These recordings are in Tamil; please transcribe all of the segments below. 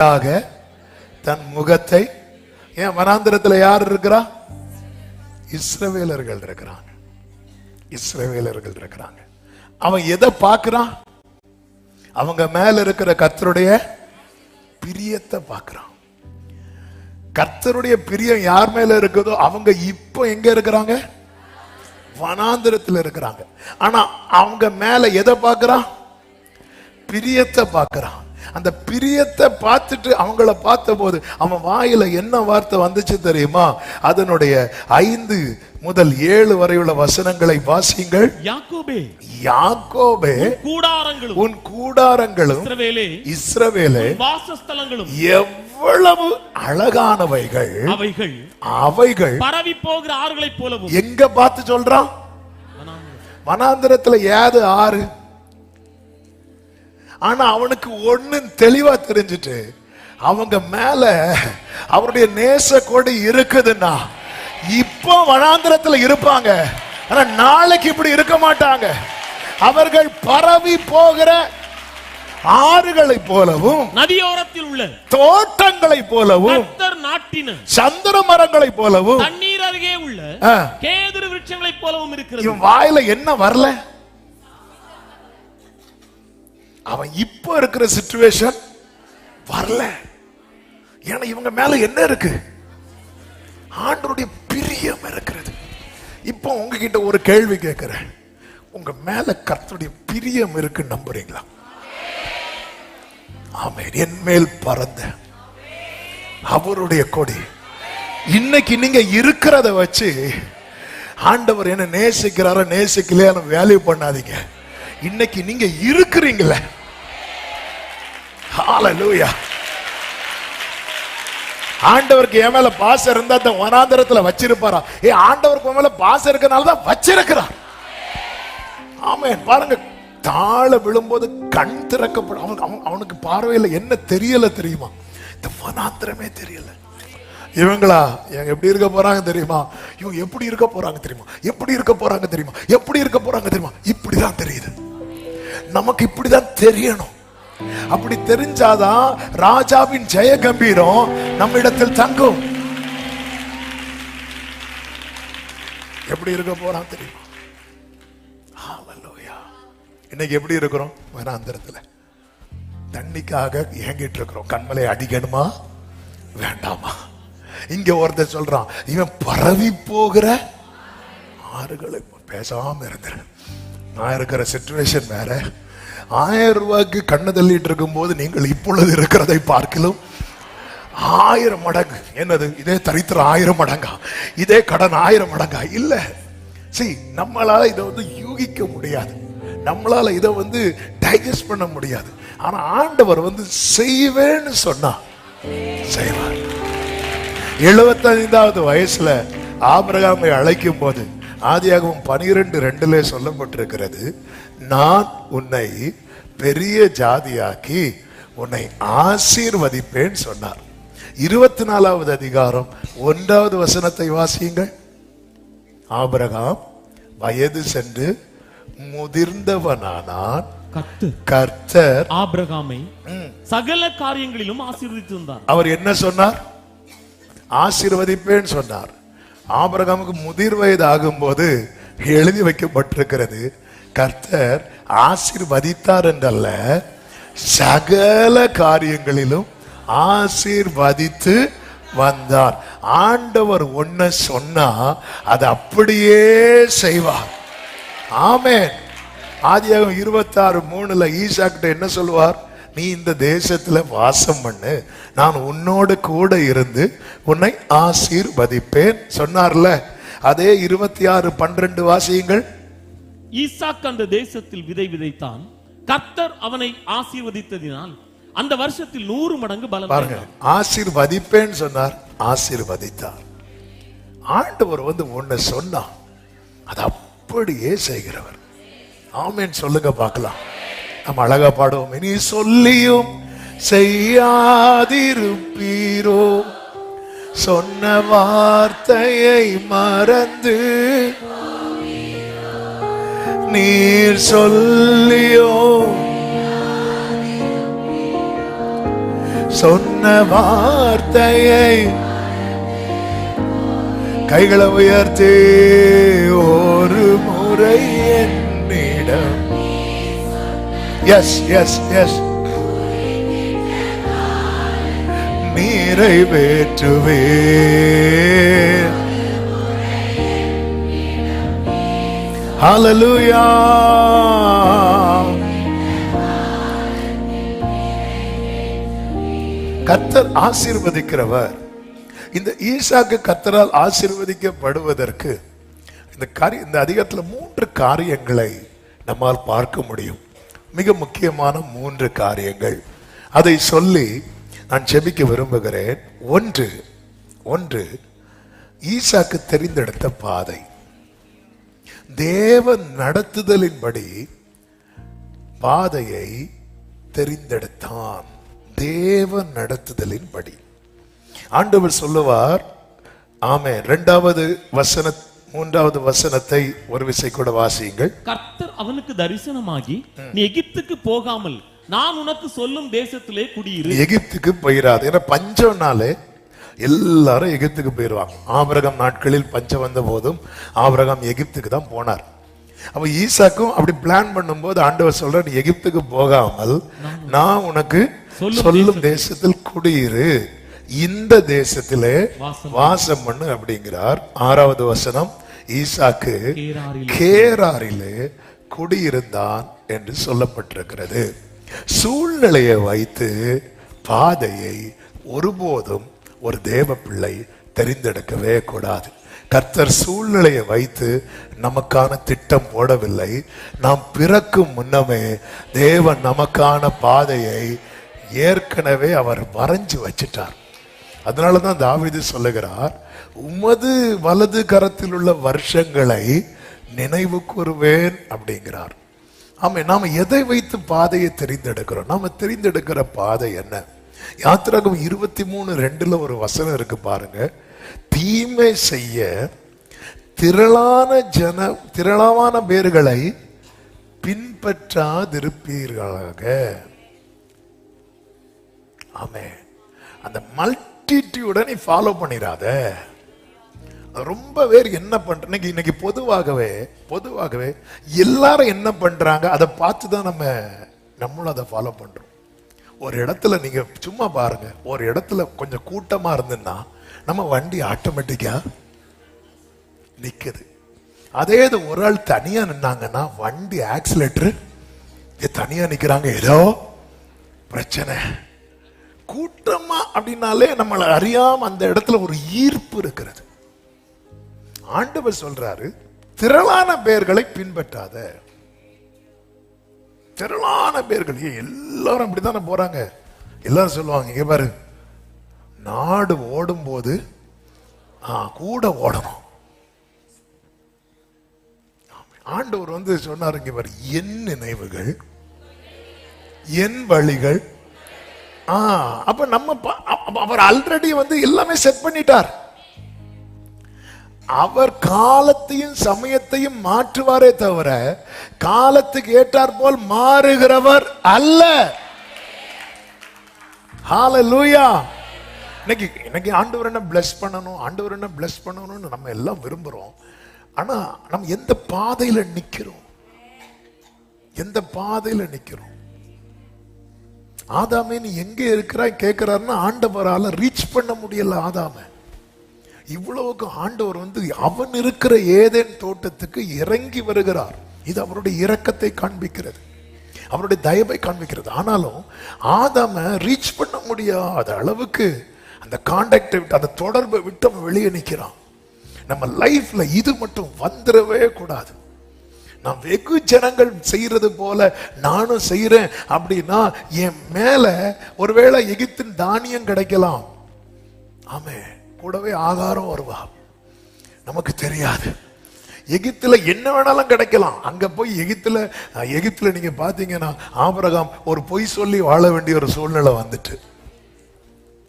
ஆக தன் முகத்தை. ஏன் வனாந்திரத்துல யார் இருக்கிறா? இஸ்ரவேலர்கள் இருக்கிறாங்க. இஸ்ரவேலர்கள் இருக்கிறாங்க. அவன் எதை பார்க்கிறான்? அவங்க மேல இருக்கிற கர்த்தருடைய பிரியத்தை பார்க்கிறான். கர்த்தருடைய பிரியம் யார் மேல இருக்குதோ அவங்க இப்போ எங்க இருக்கிறாங்க? வனாந்திரத்துல இருக்கிறாங்க. ஆனா அவங்க மேல எதை பார்க்கிறான்? பிரியத்தை பார்க்கிறான். அந்த பிரியத்தை பார்த்துட்டு அவங்கள பார்த்தபோது அவன் வாயில என்ன வார்த்தை வந்துச்சு தெரியுமா? அதனுடைய ஐந்து முதல் ஏழு வரையுள்ள வசனங்களை வாசிங்கள் யாக்கோபே யாக்கோபே கூடாரங்களும் உன் கூடாரங்களும் இஸ்ரவேலே வாசஸ்தலங்களும் எவ்வளவு அழகானவைகள். அவைகள் அவைகள். பரவி போகிற ஆறுகளைப் போலவும். எங்க பார்த்து சொல்றான்? வனாந்திரத்துல ஏது ஆறு? ஆனா அவனுக்கு ஒண்ணு தெளிவா தெரிஞ்சுட்டு அவங்க மேல அவருடைய நேச கொடி இருக்குதுன்னா இப்போ வனாந்திரத்துல இருப்பாங்க. ஆனா நாளைக்கு இப்படி இருக்க மாட்டாங்க. அவர்கள் பரவி போகிற ஆறுகளைப் போலவும் நதியோரத்தில் உள்ள தோட்டங்களைப் போலவும் நாட்டின சந்திர மரங்களைப் போலவும் தண்ணீர் அருகே உள்ள கேதுரு விருட்சங்களைப் போலவும் இருக்கிறது. வாயில என்ன வரல? அவன் இப்போ இருக்கிற சிச்சுவேஷன் வரல. ஏன்னா இவங்க மேல என்ன இருக்கு? ஆண்டருடைய பிரியம் இருக்கிறது. இப்போ உங்ககிட்ட ஒரு கேள்வி கேட்கிறேன். உங்க மேல கர்த்தருடைய பிரியம் இருக்கு நம்புறீங்களா? ஆமென். என் மேல் பறந்த அவருடைய கொடி. இன்னைக்கு நீங்க இருக்கிறத வச்சு ஆண்டவர் என்ன நேசிக்கிறாரோ நேசிக்கலையா வேல்யூ பண்ணாதீங்க. இன்னைக்கு நீங்க இருக்கிறீங்கள. ஹalleluya ஆண்டவருக்கு என் மேல பாசம் இருந்தா அந்த வனாந்தரத்துல வச்சிருப்பாரா? ஏ ஆண்டவருக்கு மேல பாசம் இருக்கனால தான் வச்சிருக்கிறார். ஆமென். பாருங்க தாழ விழும்போது கண் திறக்கப்படும். அவனுக்கு அவன் அவனுக்கு பார்வையில என்ன தெரியல தெரியுமா? இந்த வனாந்திரமே தெரியல. இவங்களா இவங்க எப்படி இருக்க போறாங்க தெரியுமா? இவங்க எப்படி இருக்க போறாங்க தெரியுமா? எப்படி இருக்க போறாங்க தெரியுமா? எப்படி இருக்க போறாங்க தெரியுமா? இப்படிதான் தெரியுது. நமக்கு இப்படிதான் தெரியணும். அப்படி தெரிஞ்சாதான் ராஜாவின் ஜெய கம்பீரம் நம்ம இடத்தில் தங்கும். எப்படி இருக்க போறான் தெரியுமா? இன்னைக்கு எப்படி இருக்கிறோம்? வனாந்தரத்துல தண்ணிக்காக ஏங்கிட்டு இருக்கிறோம். கண்மலை அடிக்கணுமா? வேண்டாமா? இங்க ஒருத்தர் சொல்றான் இவன் பரவி போகிற ஆறுகளை பேசாம இருந்துரு. நான் இருக்கிற சுச்சுவேஷன் வேற. ஆயிரம் ரூபாய்க்கு கண்ணு தள்ளிட்டு இருக்கும்போது நீங்கள் இப்பொழுது இருக்கிறதை பார்க்கலாம். ஆயிரம் மடங்கு. என்னது? இதே தரித்திரம் ஆயிரம் மடங்கா? இதே கடன் ஆயிரம் மடங்கா? இல்ல. சரி நம்மளால இதை வந்து யூகிக்க முடியாது. நம்மளால இதை வந்து டைஜஸ்ட் பண்ண முடியாது. ஆனா ஆண்டவர் வந்து செய்வேன்னு சொன்னா செய்வார். எழுபத்தைந்தாவது வயசுல ஆபிரகாமை அழைக்கும் போது ஆதியாகவும் பனிரெண்டு ரெண்டுல சொல்லப்பட்டிருக்கிறது நான் உன்னை பெரிய ஜாதியாக்கி உன்னை ஆசீர்வதிப்பேன் சொன்னார். இருபத்தி நாலாவது அதிகாரம் ஒன்றாவது வசனத்தை வாசியுங்கள். ஆபிரகாம் வயது சென்று முதிர்ந்தவனானான். கர்த்தர் ஆபிரகாமை சகல காரியங்களிலும் ஆசீர்வதித்திருந்தார். அவர் என்ன சொன்னார்? ஆசீர்வதிப்பேன் சொன்னார். ஆபிரகாமுக்கு முதிர் வயது ஆகும்போது எழுதி வைக்கப்பட்டிருக்கிறது கர்த்தர் ஆசீர்வதித்தார் என்றல்ல சகல காரியங்களிலும் ஆசீர்வதித்து வந்தார். ஆண்டவர் ஒன்ன சொன்னா அது அப்படியே செய்வார். ஆமே ஆதியாகம் இருபத்தாறு மூணுல ஈசாக்கிட்ட என்ன சொல்லுவார்? நீ இந்த தேசத்துல வாசம் பண்ணு. நான் உன்னோடு கூட இருந்து உன்னை ஆசீர்வதிப்பேன் சொன்னார்ல. அதே இருபத்தி ஆறு பன்னிரண்டு வாசியுங்கள். ஈசாக் அந்த தேசத்தில் விதை விதைத்தான். கர்த்தர் அவனை ஆசீர்வதித்ததினால் அந்த வருஷத்தில் நூறு மடங்கு பலன் பாருங்க. ஆசீர்வதிப்பேன் சொன்னார் ஆசீர்வதித்தார். ஆண்டவர் வந்து ஒண்ணு சொன்னா அது அப்படியே செய்கிறவர். ஆமென். சொல்லுங்க பார்க்கலாம். நம்ம அழகா பாடுவோம் இனி சொல்லியும் செய்யாதிருப்பீரோ. சொன்ன வார்த்தையை மறந்து நீர் சொல்லியோ. சொன்ன வார்த்தையை கைகளை உயர்த்தி ஒரு முறை. எஸ் எஸ் எஸ் நிறைவேற்றுவே ஹலலுயா கத்தர் ஆசீர்வதிக்கிறவர். இந்த ஈசாக்கு கத்தரால் ஆசீர்வதிக்கப்படுவதற்கு இந்த காரிய இந்த அதிகாரத்தில் மூன்று காரியங்களை நம்மால் பார்க்க முடியும். மிக முக்கியமான மூன்று காரியங்கள். அதை சொல்லி நான் செபிக்க விரும்புகிறேன். ஒன்று ஒன்று ஈசாக்கு தெரிந்தெடுத்த பாதை. தேவ நடத்துதலின்படி பாதையை தெரிந்தெடுத்தான். தேவ நடத்துதலின்படி. ஆண்டவர் சொல்லுவார் ஆமே ரெண்டாவது வசன மூன்றாவது வசனத்தை ஒரு விசை கூட வாசியுங்கள். கர்த்தர் அவனுக்கு தரிசனமாகி நீ எகிப்துக்கு போகாமல் நான் உனக்கு சொல்லும் தேசத்திலே குடியிரு. எகிப்துக்கு போயிடாது ஏன்னா பஞ்சம்னாலே எல்லாரும் எகிப்துக்கு போயிடுவாங்க ஆபிரகம் நாட்களில் பஞ்சம் வந்த போதும் ஆபிரகாம் எகிப்துக்கு தான் போனார். அப்ப ஈசாக்கும் அப்படி பிளான் பண்ணும்போது ஆண்டவர் சொல்ற நீ எகிப்துக்கு போகாமல் நான் உனக்கு சொல்லும் சொல்லும் தேசத்தில் குடியிரு. இந்த தேசத்திலே வாசம் பண்ணு அப்படிங்கிறார். ஆறாவது வசனம் ஈசாக்கு கேராரில். கேராரிலே குடியிருந்தான் என்று சொல்லப்பட்டிருக்கிறது. சூழ்நிலையை வைத்து பாதையை ஒருபோதும் ஒரு தேவ பிள்ளை தெரிந்தெடுக்கவே கூடாது. கர்த்தர் சூழ்நிலையை வைத்து நமக்கான திட்டம் போடவில்லை. நாம் பிறக்கும் முன்னமே தேவன் நமக்கான பாதையை ஏற்கனவே அவர் வரைஞ்சு வச்சிட்டார். அதனால தான் தாவிது சொல்லுகிறார் உமது வலது கரத்தில் உள்ள வருஷங்களை நினைவு கூறுவேன் அப்படிங்கிறார். ஆமாம் நாம எதை வைத்து பாதையை தெரிந்தெடுக்கிறோம்? நாம தெரிந்தெடுக்கிற பாதை என்ன? யாத்திராகம் இருபத்தி மூணு ரெண்டுல ஒரு வசனம் இருக்கு பாருங்க. தீமை செய்ய திரளான ஜன திரளான பேர்களை பின்பற்றாதிருப்பீர்களாக. ஆமே அந்த மல்டிடியூட நீ ஃபாலோ பண்ணிடாத ரொம்ப பேர் என்ன பண்ற இன்னைக்கு இன்னைக்கு பொதுவாகவே பொதுவாகவே எல்லாரும் என்ன பண்றாங்க அதை பார்த்து தான் நம்ம நம்மளும் அதை ஃபாலோ பண்றோம். ஒரு இடத்துல நீங்க சும்மா பாருங்க ஒரு இடத்துல கொஞ்சம் கூட்டமா இருந்துன்னா நம்ம வண்டி ஆட்டோமேட்டிக்கா நிக்குது. அதே இது ஒரு ஆள் தனியா நின்னாங்கன்னா வண்டி ஆக்சிலேட்டர் தனியா நிக்கிறாங்க ஏதோ பிரச்சனை. கூட்டமா அப்படின்னாலே நம்மளை அறியாம அந்த இடத்துல ஒரு ஈர்ப்பு இருக்கிறது. ஆண்டவர் சொல்றாரு திரளான பெயர்களை பின்பற்றாத. திரளான பேர்கள் எல்லாரும் அப்படித்தானே போறாங்க? எல்லாரும் சொல்லுவாங்க இங்க பாரு நாடு ஓடும் போது ஆ, கூட ஓடணும். ஆண்டவர் வந்து சொன்னாரு இங்க பாரு என் நினைவுகள் என் வழிகள் ஆ அப்ப நம்ம அவர் ஆல்ரெடி வந்து எல்லாமே செட் பண்ணிட்டார். அவர் காலத்தையும் சமயத்தையும் மாற்றுவாரே தவிர காலத்துக்கு ஏற்றார் போல் மாறுகிறவர் அல்ல. ஹalleluya இன்னைக்கு இன்னைக்கு ஆண்டவர் என்ன பிளஸ் பண்ணணும் ஆண்டவர் என்ன பிளஸ் பண்ணணும்னு நம்ம எல்லாம் விரும்புறோம். ஆனா நம்ம எந்த பாதையில நிக்கிறோம்? எந்த பாதையில நிக்கிறோம்? ஆதாமே நீ எங்கே இருக்கிறாய் கேட்குறாருன்னா ஆண்டவரால் ரீச் பண்ண முடியல ஆதாம. இவ்வளவுக்கு ஆண்டவர் வந்து அவன் இருக்கிற ஏதேன் தோட்டத்துக்கு இறங்கி வருகிறார். இது அவருடைய இரக்கத்தை காண்பிக்கிறது. அவருடைய தயவை காண்பிக்கிறது. ஆனாலும் ஆதாம ரீச் பண்ண முடியாத அளவுக்கு அந்த கான்டாக்டை விட்டு அந்த தொடர்பை விட்டு அவன் வெளியே நிற்கிறான். நம்ம லைஃப்ல இது மட்டும் வந்துடவே கூடாது. நான் வெகு ஜனங்கள் செய்யறது போல நானும் செய்யறேன் அப்படின்னா என் மேல ஒருவேளை எகிப்தின் தானியம் கிடைக்கலாம். ஆமே கூடவே ஆகாரம் வருவா நமக்கு தெரியாது. எகிப்தில் என்ன வேணாலும் கிடைக்கலாம். அங்க போய் எகிப்தில் எகிப்தில் நீங்கள் நீங்க பாத்தீங்கன்னா ஒரு பொய் சொல்லி வாழ வேண்டிய ஒரு சூழ்நிலை வந்துட்டு.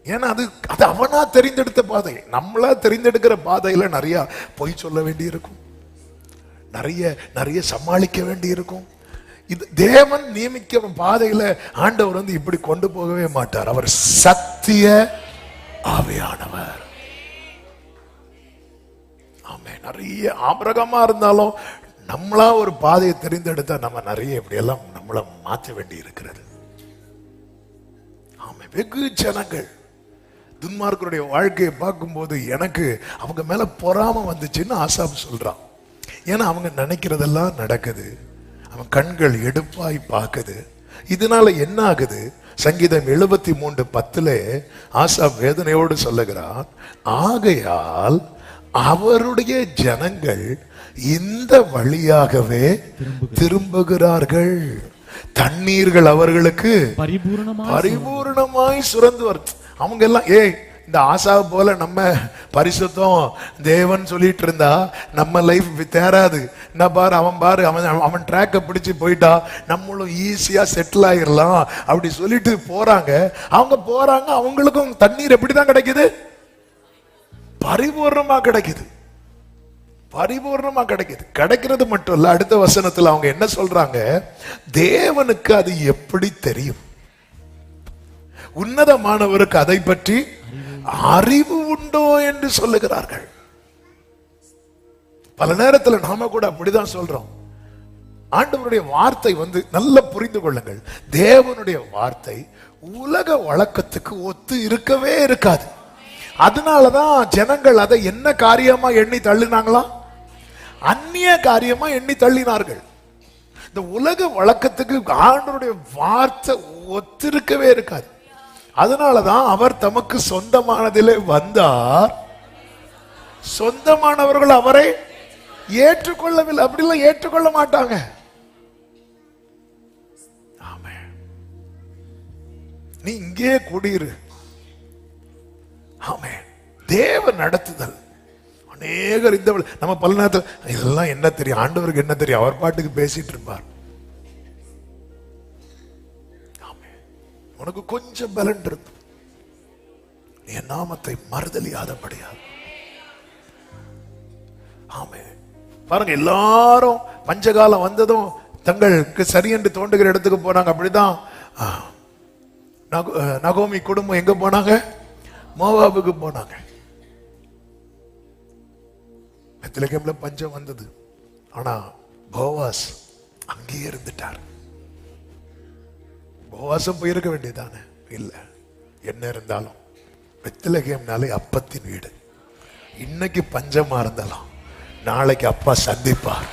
ஏன்னா அது அது அவனா தெரிந்தெடுத்த பாதை. நம்மளா தெரிந்தெடுக்கிற பாதையில நிறைய பொய் சொல்ல வேண்டி இருக்கும் நிறைய நிறைய சமாளிக்க வேண்டி இருக்கும் இது தேவன் நியமிக்க பாதையில ஆண்டவர் வந்து இப்படி கொண்டு போகவே மாட்டார். அவர் சத்திய ஆவியானவர். ஆமே நிறைய ஆபரகமா இருந்தாலும் நம்மளா ஒரு பாதையை தெரிந்தெடுத்தா நம்ம நிறைய இப்படியெல்லாம் நம்மளை மாற்ற வேண்டி இருக்கிறது ஆமை வெகு ஜனங்கள். துன்மார்க்கருடைய வாழ்க்கையை பார்க்கும்போது எனக்கு அவங்க மேல பொறாம வந்துச்சுன்னு ஆசாப் சொல்றான். ஏன்னா அவங்க நினைக்கிறதெல்லாம் நடக்குது. அவன் கண்கள் எடுப்பாய் பார்க்குது. இதனால என்ன ஆகுது சங்கீதம் எழுபத்தி மூன்று பத்துல ஆசா வேதனையோடு சொல்லுகிறான் ஆகையால் அவருடைய ஜனங்கள் இந்த வழியாகவே திரும்புகிறார்கள். தண்ணீர்கள் அவர்களுக்கு பரிபூரணமா பரிபூர்ணமாய் சுரந்து வரும் அவங்க எல்லாம் ஏய் இந்த ஆசாவை போல நம்ம பரிசுத்தம் தேவன் சொல்லிட்டு இருந்தா நம்ம லைஃப் தேராது என்ன பாரு அவன் பாரு அவன் அவன் ட்ராக்கை பிடிச்சி போயிட்டா நம்மளும் ஈஸியா செட்டில் ஆகிடலாம் அப்படி சொல்லிட்டு போறாங்க. அவங்க போறாங்க அவங்களுக்கும் தண்ணீர் எப்படிதான் கிடைக்குது? பரிபூர்ணமா கிடைக்குது. பரிபூர்ணமா கிடைக்குது. கிடைக்கிறது மட்டும் இல்ல அடுத்த வசனத்துல அவங்க என்ன சொல்றாங்க? தேவனுக்கு அது எப்படி தெரியும்? உன்னதமானவருக்கு அதை பற்றி அறிவு உண்டோ என்று சொல்லுகிறார்கள். பல நேரத்தில் நாம கூட அப்படிதான் சொல்றோம். ஆண்டவருடைய வார்த்தை வந்து நல்ல புரிந்து கொள்ளுங்கள். தேவனுடைய வார்த்தை உலக வழக்கத்துக்கு ஒத்து இருக்கவே இருக்காது. அதனாலதான் ஜனங்கள் அதை என்ன காரியமா எண்ணி தள்ளினாங்களா? அந்நிய காரியமா எண்ணி தள்ளினார்கள். இந்த உலக வழக்கத்துக்கு ஆண்டவருடைய வார்த்தை ஒத்திருக்கவே இருக்காது. அதனாலதான் அவர் தமக்கு சொந்தமானதிலே வந்தார். சொந்தமானவர்கள் அவரை ஏற்றுக்கொள்ளவில்லை. அப்படிலாம் ஏற்றுக்கொள்ள மாட்டாங்க. ஆமென். நீ இங்கே குடியிரு. ஆமே. தேவ நடத்துதல். அநேகர் இந்த நம்ம பல நேரத்தில் இதெல்லாம் என்ன தெரியும்? ஆண்டவருக்கு என்ன தெரியும்? அவர் பாட்டுக்கு பேசிட்டு இருப்பார். உனக்கு கொஞ்சம் பலன் இருக்கு என் நாமத்தை மறுதலியாதபடியாது ஆமே பாருங்க எல்லாரும் பஞ்சகாலம் வந்ததும் தங்களுக்கு சரியென்று தோண்டுகிற இடத்துக்கு போனாங்க அப்படிதான். நகோ- அஹ், நகோமி குடும்பம் எங்க போனாங்க? மோவாபுக்கு போனாங்க. பெத்லகேம்ல பஞ்சம் வந்தது. ஆனா போவாஸ் அங்கேயே இருந்துட்டார். போவாசம் போயிருக்க வேண்டியதானே இல்லை. என்ன இருந்தாலும். வெத்திலகேம்னாலே அப்பத்தின் வீடு. இன்னைக்கு பஞ்சமா இருந்தாலும் நாளைக்கு அப்பா சந்திப்பார்.